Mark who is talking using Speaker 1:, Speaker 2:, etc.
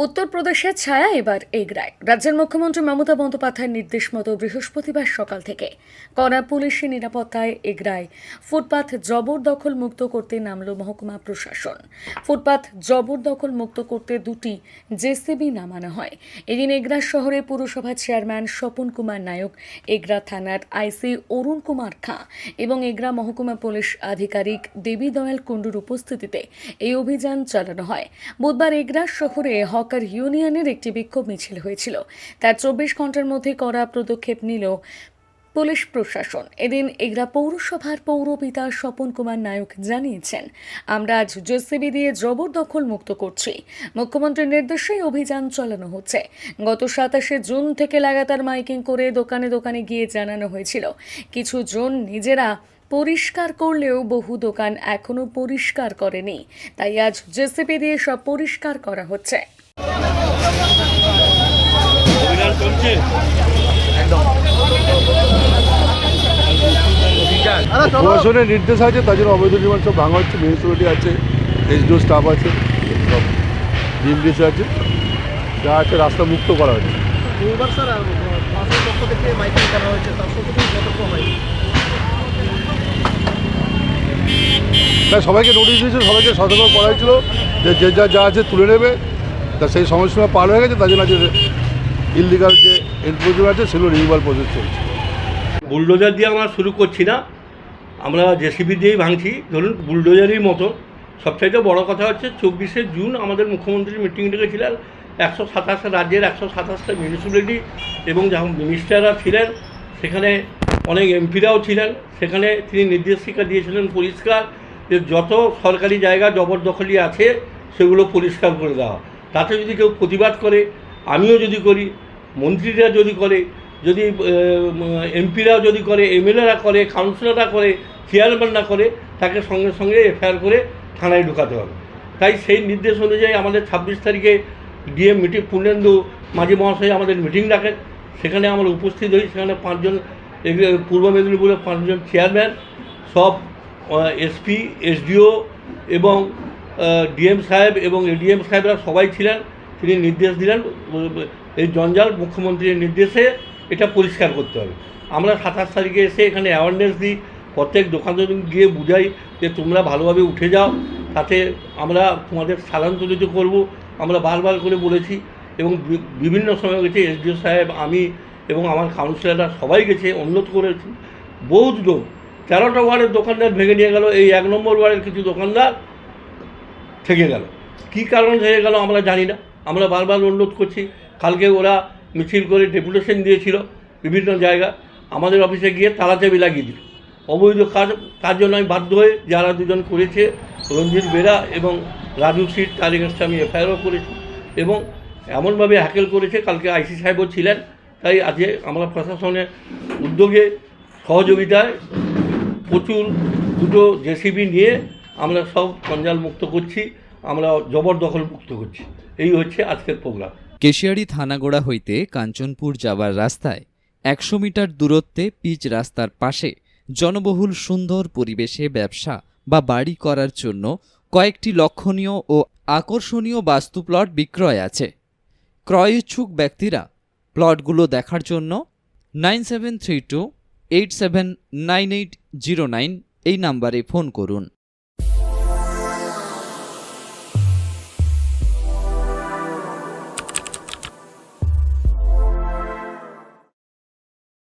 Speaker 1: у রণদেশের ছায়া এবার এগরায় রাজ্যের মুখ্যমন্ত্রী মমতা বন্দ্যোপাধ্যায়ের নির্দেশ মতো বৃহস্পতিবার সকাল থেকে কড়া পুলিশি নিরাপত্তায় এগরায় ফুটপাথ জবরদখল মুক্ত করতে নামল মহকুমা প্রশাসন। ফুটপাথ জবরদখল মুক্ত করতে দুটি জেসিবি নামানো হয়। এদিন এগরা শহরে পুরসভা চেয়ারম্যান স্বপন কুমার নায়ক এগরা থানার আইসি অরুণ কুমার খাঁ এবং এগরা মহকুমা পুলিশ আধিকারিক দেবী দয়াল কুণ্ডুর উপস্থিতিতে এই অভিযান চালানো হয়। বুধবার এগরা শহরে হকার ইউনিয়নের একটি বিক্ষোভ মিছিল হয়েছিল। তার চব্বিশ ঘণ্টার মধ্যে করা পদক্ষেপ নিল পুলিশ প্রশাসন। এদিন এগরা পৌরসভার পৌরপিতা স্বপন কুমার নায়ক জানিয়েছেন, আমরা আজ জেসিবি দিয়ে জবরদখল মুক্ত করছি। মুখ্যমন্ত্রীর নির্দেশেই অভিযান চালানো হচ্ছে। গত সাতাশে জুন থেকে লাগাতার মাইকিং করে দোকানে দোকানে গিয়ে জানানো হয়েছিল, কিছু জন নিজেরা পরিষ্কার করলেও বহু দোকান এখনও পরিষ্কার করেনি। তাই আজ জেসিপি দিয়ে সব পরিষ্কার করা হচ্ছে।
Speaker 2: অভিযান চলছে।
Speaker 3: প্রশাসনের নির্দেশ আছে তার জন্য অবৈধ নির্মাণ সব ভাঙা হচ্ছে মিউনিসিপ্যালিটি আছে এসডিও স্টাফ আছে সব ডিএমডিসি আছে যা আছে রাস্তা মুক্ত করা হয়েছে। সবাইকে নোটিশ দিয়েছে সবাইকে সতর্ক করা হয়েছিল যে যে যা যা আছে তুলে নেবে। তা সেই সময়সীমা পার হয়ে গেছে, তার জন্য আজ ইলিগাল যে এনক্রোচমেন্ট আছে, সেগুলো রিনিউয়াল প্রসেস চলছে।
Speaker 2: বুলডোজার দিয়ে আমরা শুরু করছি না। আমরা জেসিবি দিয়েই ভাঙছি। ধরুন বুলডোজারই মতো। সবচাইতে বড় কথা হচ্ছে, চব্বিশে জুন আমাদের মুখ্যমন্ত্রী মিটিং ডেকেছিলেন। একশো সাতাশটা রাজ্যের একশো সাতাশটা মিউনিসিপ্যালিটি এবং যখন মিনিস্টাররা ছিলেন, সেখানে অনেক এমপিরাও ছিলেন। সেখানে তিনি নির্দেশিকা দিয়েছিলেন পরিষ্কার যে যত সরকারি জায়গা জবরদখলি আছে, সেগুলো পরিষ্কার করে দেওয়া। তাতে যদি কেউ প্রতিবাদ করে, আমিও যদি করি, মন্ত্রীরা যদি করে, যদি এমপিরাও যদি করে, এমএলএরা করে, কাউন্সিলররা করে, চেয়ারম্যানরা করে, তাকে সঙ্গে সঙ্গে এফআইআর করে থানায় ঢুকাতে হবে। তাই সেই নির্দেশ অনুযায়ী আমাদের ছাব্বিশ তারিখে ডিএম মিটিং, পূর্ণেন্দু মাঝি মহাশয় আমাদের মিটিং ডাকেন। সেখানে আমরা উপস্থিত হই। সেখানে পাঁচজন পূর্ব মেদিনীপুরের পাঁচজন চেয়ারম্যান, সব এসপি, এসডিও এবং ডিএম সাহেব এবং এডিএম সাহেবরা সবাই ছিলেন, তিনি নির্দেশ দিলেন, এই জঞ্জাল মুখ্যমন্ত্রীর নির্দেশে এটা পরিষ্কার করতে হবে। আমরা সাতাশ তারিখে এসে এখানে অ্যাওয়ারনেস দিই, প্রত্যেক দোকানে গিয়ে বুঝাই যে তোমরা ভালোভাবে উঠে যাও, তাতে আমরা তোমাদের স্থানান্তরিত করব, আমরা বারবার করে বলেছি এবং বিভিন্ন সময় গেছে এসডিও সাহেব, আমি এবং আমার কাউন্সিলররা সবাই গেছে, অনুরোধ করেছি, বহুত লোক। তেরোটা ওয়ার্ডের দোকানদার ভেঙে নিয়ে গেল, এই এক নম্বর ওয়ার্ডের কিছু দোকানদার থেকে গেল। কী কারণ থেকে গেল আমরা জানি না। আমরা বারবার অনুরোধ করছি, কালকে ওরা মিছিল করে ডেপুটেশন দিয়েছিল বিভিন্ন জায়গা আমাদের অফিসে গিয়ে তালা চাবি লাগিয়ে দিল। অবৈধ কাজ, তার জন্য আমি বাধ্য হয়ে যারা দুজন করেছে, রঞ্জিত বেরা এবং রাজু সিট তার আমি এফআইআরও করেছি এবং এমনভাবে হ্যাকেল করেছে, কালকে আইসি সাহেবও ছিলেন। তাই আজকে আমরা প্রশাসনের উদ্যোগে সহযোগিতায় প্রচুর দুটো জেসিবি নিয়ে আমরা সব জঞ্জাল মুক্ত করছি, আমরা জবরদখল মুক্ত করছি। এই হচ্ছে আজকের প্রোগ্রাম।
Speaker 4: কেশিয়ারি থানাগোড়া হইতে কাঞ্চনপুর যাওয়ার রাস্তায় একশো মিটার দূরত্বে পিচ রাস্তার পাশে জনবহুল সুন্দর পরিবেশে ব্যবসা বা বাড়ি করার জন্য কয়েকটি লক্ষণীয় ও আকর্ষণীয় বাস্তু প্লট বিক্রয় আছে। ক্রয় ইচ্ছুক ব্যক্তিরা প্লটগুলো দেখার জন্য nine seven three two eight seven nine eight zero nine এই নাম্বারে ফোন করুন।